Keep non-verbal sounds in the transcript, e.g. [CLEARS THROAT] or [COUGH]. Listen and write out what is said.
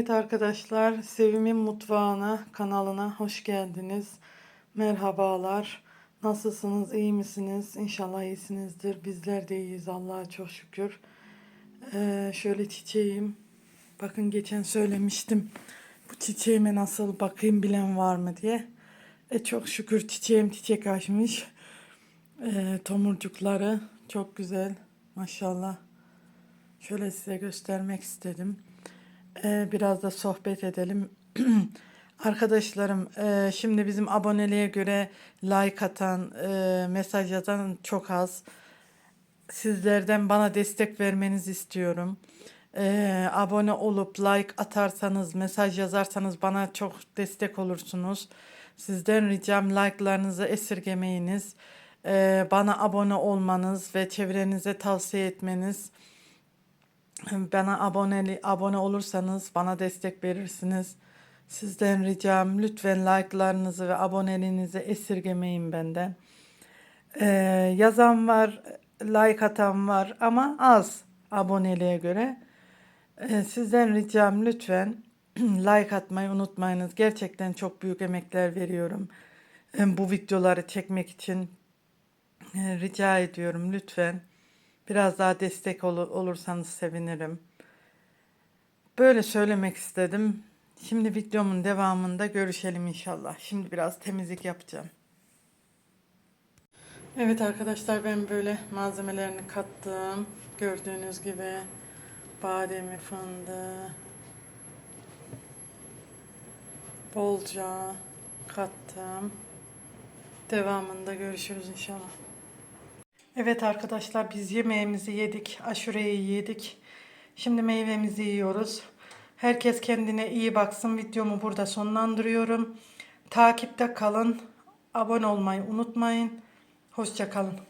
Evet arkadaşlar, Sevim'in Mutfağına kanalına hoş geldiniz. Merhabalar. Nasılsınız, iyi misiniz? İnşallah iyisinizdir. Bizler de iyiyiz Allah'a çok şükür. Ee, şöyle çiçeğim. Bakın geçen söylemiştim. Bu çiçeğime nasıl bakayım bilen var mı diye. E çok şükür çiçeğim çiçek açmış. Ee, tomurcukları çok güzel. Maşallah. Şöyle size göstermek istedim. Ee, biraz da sohbet edelim. [CLEARS THROAT] Arkadaşlarım, e, şimdi bizim aboneliğe göre like atan, e, mesaj yazan çok az. Sizlerden bana destek vermenizi istiyorum. E, abone olup like atarsanız, mesaj yazarsanız bana çok destek olursunuz. Sizden ricam like'larınızı esirgemeyiniz. Bana abone olmanız ve çevrenize tavsiye etmeniz. Bana abone abone olursanız bana destek verirsiniz. Sizden ricam lütfen like'larınızı ve aboneliğinizi esirgemeyin benden. Ee, yazan var, like atan var ama az aboneliğe göre. Ee, sizden ricam lütfen [CLEARS THROAT] like atmayı unutmayınız. Gerçekten çok büyük emekler veriyorum. Ee, bu videoları çekmek için Ee, rica ediyorum lütfen. Biraz daha destek ol- olursanız sevinirim. Böyle söylemek istedim. Şimdi videomun devamında görüşelim inşallah. Şimdi biraz temizlik yapacağım. Evet arkadaşlar ben böyle malzemelerini kattım. Gördüğünüz gibi bademi, fındığı bolca kattım. Devamında görüşürüz inşallah. Evet arkadaşlar biz yemeğimizi yedik, aşureyi yedik. Şimdi meyvemizi yiyoruz. Herkes kendine iyi baksın. Videomu burada sonlandırıyorum. Takipte kalın. Abone olmayı unutmayın. Hoşça kalın.